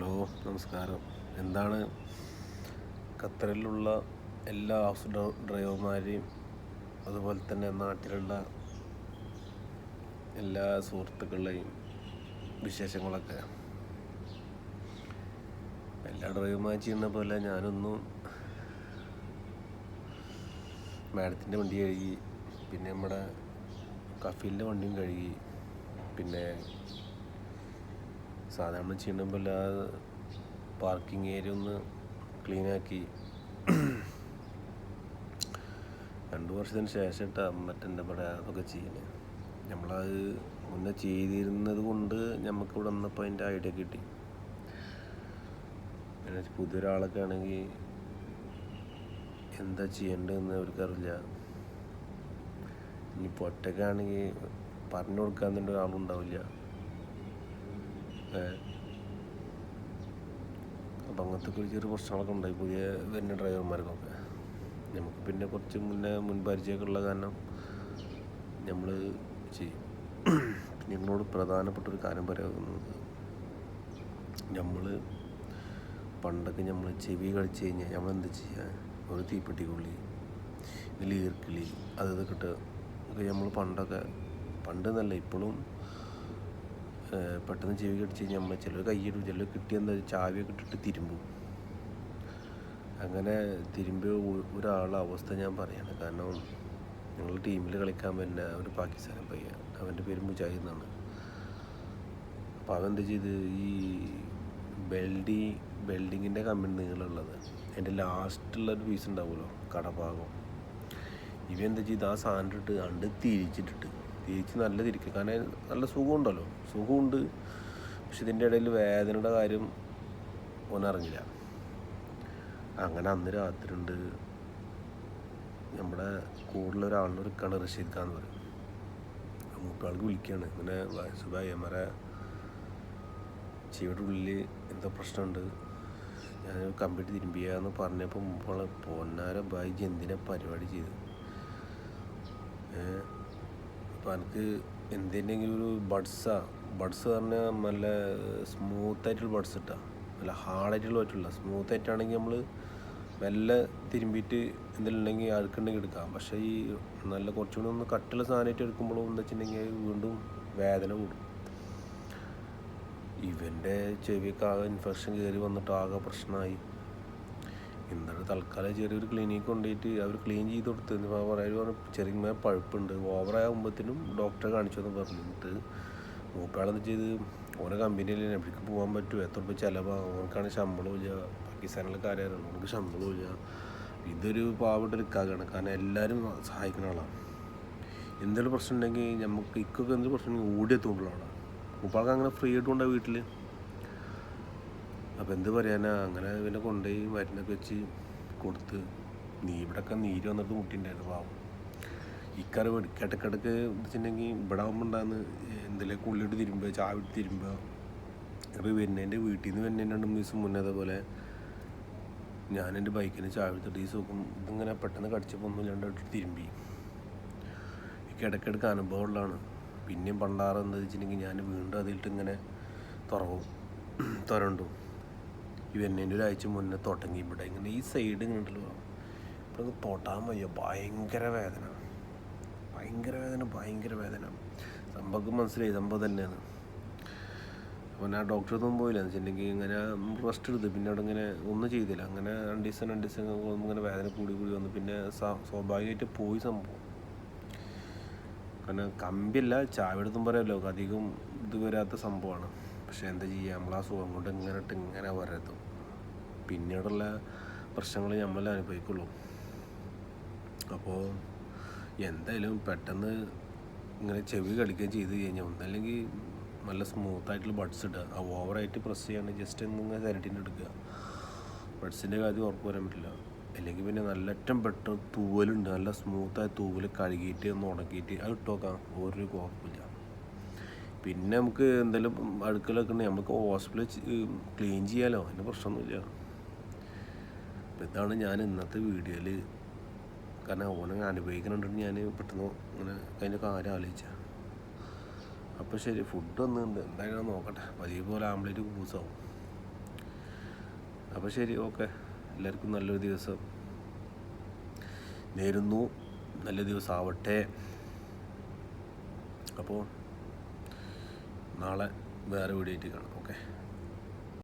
Hello നമസ്കാരം. എന്താണ്? ഖത്തറിലുള്ള എല്ലാ ഡ്ര- ഡ്രൈവർമാരെയും അതുപോലെ തന്നെ നാട്ടിലുള്ള എല്ലാ സുഹൃത്തുക്കളുടെയും വിശേഷങ്ങളൊക്കെ. എല്ലാ ഡ്രൈവർമാരും ചെയ്യുന്ന പോലെ ഞാനൊന്നും മാഡത്തിന്റെ വണ്ടി കഴുകി പിന്നെ നമ്മുടെ കഫീലിന്റെ വണ്ടിയും കഴുകി പിന്നെ സാധാരണ നമ്മൾ ചെയ്യുമ്പോൾ ആ പാർക്കിംഗ് ഏരിയ ഒന്ന് ക്ലീനാക്കി രണ്ട് വർഷത്തിന് ശേഷം ഇട്ടാ മറ്റെന്താ പറയുക അതൊക്കെ ചെയ്യുന്നത് നമ്മളത് മുന്നേ ചെയ്തിരുന്നത് കൊണ്ട് നമുക്ക് ഇവിടെ വന്നപ്പോൾ അതിന്റെ ഐഡിയ കിട്ടി. പിന്നെ പുതിയൊരാളൊക്കെ ആണെങ്കിൽ എന്താ ചെയ്യേണ്ടതെന്ന് അവർക്കറിയില്ല ഇനിയിപ്പോൾ ഒറ്റയ്ക്കാണെങ്കിൽ പറഞ്ഞു കൊടുക്കാൻ തന്നെ ഒരാളുണ്ടാവില്ല അപ്പം അങ്ങനത്തെ ഒക്കെ ചെറിയ പ്രശ്നങ്ങളൊക്കെ ഉണ്ടായി പുതിയ വരുന്ന ഡ്രൈവർമാർക്കൊക്കെ. നമുക്ക് പിന്നെ കുറച്ച് മുന്നേ മുൻപരിചയമൊക്കെ ഉള്ള കാരണം നമ്മൾ ചെയ്യും. നിങ്ങളോട് പ്രധാനപ്പെട്ട ഒരു കാര്യം പറയാവുന്നത് നമ്മൾ പണ്ടൊക്കെ നമ്മൾ ചെവി കളിച്ച് കഴിഞ്ഞാൽ നമ്മൾ എന്താ ചെയ്യുക ഒരു തീപ്പെട്ടിക്കുള്ളി ഇതിൽ ഈർക്കിളി അത് ഇതൊക്കെ ഇട്ട് നമ്മൾ പണ്ടൊക്കെ പണ്ട് എന്നല്ല ഇപ്പോഴും പെട്ടെന്ന് ചെവി കടിച്ച് കഴിഞ്ഞാൽ അമ്മ ചിലർ കൈയിടും ചിലർ കിട്ടിയെന്താ ചാവിയൊക്കെ ഇട്ടിട്ട് തിരുമ്പും. അങ്ങനെ തിരുമ്പിയ ഒരാളുടെ അവസ്ഥ ഞാൻ പറയാണ്. കാരണം ഞങ്ങൾ ടീമിൽ കളിക്കാൻ പറ്റുന്ന ഒരു പാകിസ്ഥാൻ പയ്യ അവന്റെ പേര് മുജാഹിദ് എന്നാണ്. അപ്പോൾ അവൻ ചെയ്ത്? ഈ ബെൽഡി ബെൽഡിങ്ങിന്റെ കമ്പനി നീളമുള്ളത് അതിന്റെ ലാസ്റ്റുള്ള പീസ് ഉണ്ടാവുമല്ലോ കടഭാഗം. ഇവ എന്താ ചെയ്ത്? ആ സാധനം ഇട്ട് അണ്ട് തിരിച്ചിട്ടിട്ട് തിരിച്ച് നല്ല തിരിക്കുക കാരണം നല്ല സുഖമുണ്ടല്ലോ. സുഖമുണ്ട്. പക്ഷെ ഇതിന്റെ ഇടയിൽ വേദനയുടെ കാര്യം ഓനറിഞ്ഞില്ല അങ്ങനെ അന്ന് രാത്രി ഉണ്ട് നമ്മുടെ കൂടുതൽ ഒരാളിനെ ഒരുക്കാണ് റഷീദ് ഖാൻ എന്ന് പറയും. മൂപ്പയാൾക്ക് വിളിക്കുകയാണ്. ഇങ്ങനെ സുബായി ചെവിയുടെ ഉള്ളിൽ എന്തോ പ്രശ്നമുണ്ട്. ഞാൻ കമ്പ്യൂട്ടർ തിരുമ്പിയാന്ന് പറഞ്ഞപ്പോൾ മുമ്പോളെ പൊന്നാര ബായി എന്തിനാ പരിപാടി ചെയ്തു? ഏഹ് അപ്പോൾ എനിക്ക് എന്തിന്റെങ്കിലും ഒരു ബഡ്സാ ബഡ്സ് പറഞ്ഞാൽ നല്ല സ്മൂത്തായിട്ടുള്ള ബഡ്സ് ഇട്ടാ നല്ല ഹാർഡായിട്ടുള്ള പറ്റില്ല സ്മൂത്ത് ആയിട്ടാണെങ്കിൽ നമ്മൾ മെല്ലെ തിരുമ്പിയിട്ട് എന്തെങ്കിലും ഉണ്ടെങ്കിൽ അഴുക്കുണ്ടെങ്കിൽ എടുക്കാം. പക്ഷേ ഈ നല്ല കുറച്ചുകൂടി ഒന്ന് കട്ടുള്ള സാധനമായിട്ട് എടുക്കുമ്പോഴും എന്ന് വെച്ചിട്ടുണ്ടെങ്കിൽ വീണ്ടും വേദന കൂടും. ഇവന്റെ ചെവിയൊക്കെ ആകെ ഇൻഫെക്ഷൻ കയറി വന്നിട്ട് ആകെ പ്രശ്നമായി. എന്നിട്ട് തൽക്കാലം ചെറിയൊരു ക്ലിനിക്ക് കൊണ്ടുപോയിട്ട് അവർ ക്ലീൻ ചെയ്ത് കൊടുത്ത്. എന്നിട്ട് പറയാൻ പറഞ്ഞു ചെറിയ പഴുപ്പുണ്ട്. ഓവറാകുമ്പോഴത്തേനും ഡോക്ടറെ കാണിച്ചെന്ന് പറഞ്ഞു. എന്നിട്ട് മൂപ്പയാളെന്ന് ചെയ്ത്? ഓരോ കമ്പനിയിൽ എവിടേക്ക് പോകാൻ പറ്റുമോ എത്ര രൂപ ചിലവാണ് അവർക്കാണ് ശമ്പളമില്ല പാകിസ്ഥാനിലെ കാര്യമാണ് അവർക്ക് ശമ്പളമില്ല ഇതൊരു പാവപ്പെട്ടൊരു കാകാണ് കാരണം എല്ലാവരും സഹായിക്കുന്ന ആളാണ്. എന്തെങ്കിലും പ്രശ്നം ഉണ്ടെങ്കിൽ നമുക്ക് ഇക്കൊക്കെ എന്തെങ്കിലും പ്രശ്നം ഉണ്ടെങ്കിൽ ഓടിയെത്തുള്ളൂ അവിടെ മൂപ്പാൾക്ക് അങ്ങനെ ഫ്രീ ആയിട്ട് കൊണ്ടുപോയി വീട്ടിൽ അപ്പോൾ എന്ത് പറയാനാ? അങ്ങനെ പിന്നെ കൊണ്ടുപോയി മരുന്നൊക്കെ വെച്ച് കൊടുത്ത്. നീ ഇവിടെയൊക്കെ നീര് വന്നിട്ട് മുട്ടിണ്ടായിരുന്നു പാവം. ഇക്കറി ഇടക്കിടക്ക് വെച്ചിട്ടുണ്ടെങ്കിൽ ഇവിടെ ആകുമ്പോൾ ഉണ്ടാകുന്ന എന്തെങ്കിലും ഉള്ളിട്ട് തിരുമ്പുക ചാവിട്ട് തിരുമ്പുക. അപ്പോൾ വരുന്നതിന്റെ വീട്ടിൽ നിന്ന് വരുന്നതിന്റെ രണ്ട് മൂന്ന് ദിവസം മുന്നേ അതേപോലെ ഞാൻ എന്റെ ബൈക്കിന് ചാവിട്ടിട്ട് ഈ സുഖം ഇതിങ്ങനെ പെട്ടെന്ന് കടിച്ചപ്പോൾ ഒന്നും ഇട്ടിട്ട് തിരുമ്പി. എനിക്ക് ഇടയ്ക്കിടയ്ക്ക് അനുഭവമുള്ളതാണ്. പിന്നെയും പണ്ടാറ് എന്താ വെച്ചിട്ടുണ്ടെങ്കിൽ ഞാൻ വീണ്ടും അതിലിട്ട് ഇങ്ങനെ തുറവും തുരണ്ടു. ഈ വരുന്നതിന്റെ ഒരാഴ്ച മുന്നേ തുടങ്ങി ഇവിടെ ഇങ്ങനെ ഈ സൈഡ് ഇങ്ങനെ ഉണ്ടല്ലോ. ഇപ്പോൾ തൊട്ടാൻ വയ്യ. ഭയങ്കര വേദന. ഭയങ്കര വേദന ഭയങ്കര വേദന. സംഭവം മനസ്സിലായി. സംഭവം തന്നെയാണ് അപ്പോൾ ഞാൻ ഡോക്ടറെ ഒന്നും പോയില്ല. എന്ന് വെച്ചിട്ടുണ്ടെങ്കിൽ ഇങ്ങനെ റെസ്റ്റ് എടുത്ത് പിന്നെ അവിടെ ഇങ്ങനെ ഒന്നും ചെയ്തില്ല. അങ്ങനെ രണ്ട് ദിവസം രണ്ട് ദിവസം ഇങ്ങനെ വേദന കൂടി കൂടി വന്നു പിന്നെ സ്വാഭാവികമായിട്ട് പോയി സംഭവം. കാരണം ചായ എടുത്തും പറയാമല്ലോ അധികം ഇത് വരാത്ത സംഭവമാണ്. പക്ഷെ എന്താ ചെയ്യുക നമ്മൾ ആ സുഖം കൊണ്ട് ഇങ്ങനെ ഇട്ട് ഇങ്ങനെ വരത്തും പിന്നീടുള്ള പ്രശ്നങ്ങൾ നമ്മൾ അനുഭവിക്കുള്ളൂ. അപ്പോൾ എന്തായാലും പെട്ടെന്ന് ഇങ്ങനെ ചെവി കളിക്കുകയും ചെയ്ത് കഴിഞ്ഞാൽ ഒന്നല്ലെങ്കിൽ നല്ല സ്മൂത്ത് ആയിട്ടുള്ള ബഡ്സ് ഇടുക. ആ ഓവറായിട്ട് പ്രസ് ചെയ്യാണ്ട് ജസ്റ്റ് ഇങ്ങനെ തിരട്ടിന്റെ എടുക്കുക. ബഡ്സിന്റെ കാര്യം ഉറപ്പ് വരാൻ പറ്റില്ല. അല്ലെങ്കിൽ പിന്നെ നല്ല അറ്റം പെട്ടെന്ന് തൂവലുണ്ട്. നല്ല സ്മൂത്തായ തൂവൽ കഴുകിയിട്ട് ഒന്ന് ഉണക്കിയിട്ട് അത് ഇട്ടോക്കാം ഒരു കുഴപ്പമില്ല. പിന്നെ നമുക്ക് എന്തെങ്കിലും അഴുക്കലൊക്കെ ഉണ്ടെങ്കിൽ നമുക്ക് ഹോസ്പിറ്റൽ ക്ലീൻ ചെയ്യാലോ? അതിന് പ്രശ്നമൊന്നുമില്ല. അപ്പോൾ ഇതാണ് ഞാൻ ഇന്നത്തെ വീഡിയോയിൽ കാരണം ഓനെ അനുഭവിക്കുന്നുണ്ട് ഞാൻ പെട്ടെന്ന് ഇങ്ങനെ അതിന്റെ കാര്യം ആലോചിച്ച. അപ്പോൾ ശരി ഫുഡ് ഒന്നുണ്ട്. എന്തായാലും നോക്കട്ടെ. പതിവ് പോലെ ആംപ്ലേറ്റ് കൂസാവും അപ്പോൾ ശരി ഓക്കെ. എല്ലാവർക്കും നല്ലൊരു ദിവസം. നേരുന്നു. നല്ല ദിവസം ആവട്ടെ. അപ്പോൾ നാളെ വേറെ വീഡിയോ ആയിട്ട് കാണാം. ഓക്കെ